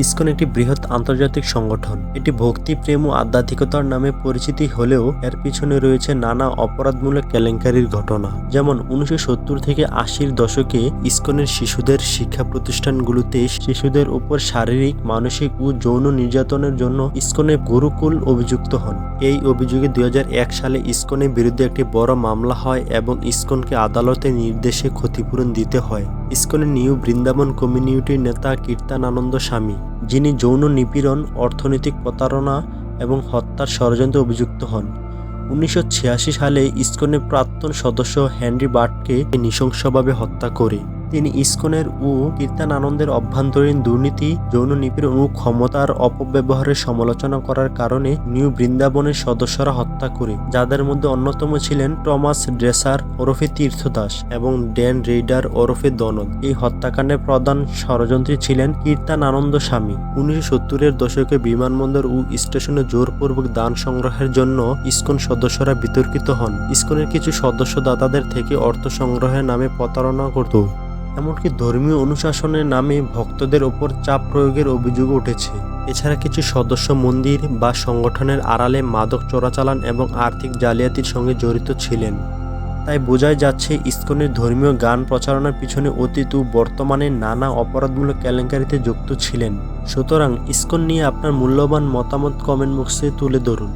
ISKCON একটি বৃহৎ আন্তর্জাতিক সংগঠন। এটি ভক্তি প্রেম ও আধ্যাত্মিকতার নামে পরিচিতি হলেও এর পিছনে রয়েছে নানা অপরাধমূলক কেলেঙ্কারির ঘটনা। যেমন উনিশশো সত্তর থেকে আশির দশকে ইসকনের শিশুদের শিক্ষা প্রতিষ্ঠানগুলোতে শিশুদের উপর শারীরিক, মানসিক ও যৌন নির্যাতনের জন্য ইসকনের গুরুকুল অভিযুক্ত হন। এই অভিযোগে দুই হাজার এক সালে ইসকনের বিরুদ্ধে একটি বড় মামলা হয় এবং ইসকনকে আদালতের নির্দেশে ক্ষতিপূরণ দিতে হয়। ইসকনের নিউ বৃন্দাবন কমিউনিটির নেতা কীর্তানানন্দ স্বামী, যিনি যৌন নিপীড়ন, অর্থনৈতিক প্রতারণা এবং হত্যার ষড়যন্ত্রে অভিযুক্ত হন। উনিশশো ছিয়াশি সালে ইস্কনের প্রাক্তন সদস্য হেনরি বার্টকে নৃশংসভাবে হত্যা করে। তিনি ইসকনের ও কীর্তানানন্দের অভ্যন্তরীণ দুর্নীতি, যৌন নিপীড়ন ও ক্ষমতার অপব্যবহারের সমালোচনা করার কারণে নিউ বৃন্দাবনের সদস্যরা হত্যা করে, যাদের মধ্যে অন্যতম ছিলেন টমাস ড্রেসার ওরফে তীর্থদাস এবং ড্যান রেইডার ওরফে দনদ। এই হত্যাকাণ্ডের প্রধান ষড়যন্ত্রী ছিলেন কীর্তানানন্দ স্বামী। উনিশশো সত্তরের দশকে বিমানবন্দর ও স্টেশনে জোরপূর্বক দান সংগ্রহের জন্য ইস্কন সদস্যরা বিতর্কিত হন। ইস্কনের কিছু সদস্য দাতাদের থেকে অর্থ সংগ্রহের নামে প্রতারণা করত। এমনকি ধর্মীয় অনুশাসনের নামে ভক্তদের ওপর চাপ প্রয়োগের অভিযোগ উঠেছে। এছাড়া কিছু সদস্য মন্দির বা সংগঠনের আড়ালে মাদক চোরাচালান এবং আর্থিক জালিয়াতির সঙ্গে জড়িত ছিলেন। তাই বোঝাই যাচ্ছে, ইস্কনের ধর্মীয় গান প্রচারণার পিছনে অতীত ও বর্তমানে নানা অপরাধমূলক কেলেঙ্কারিতে যুক্ত ছিলেন। সুতরাং ইসকন নিয়ে আপনার মূল্যবান মতামত কমেন্ট বক্সে তুলে ধরুন।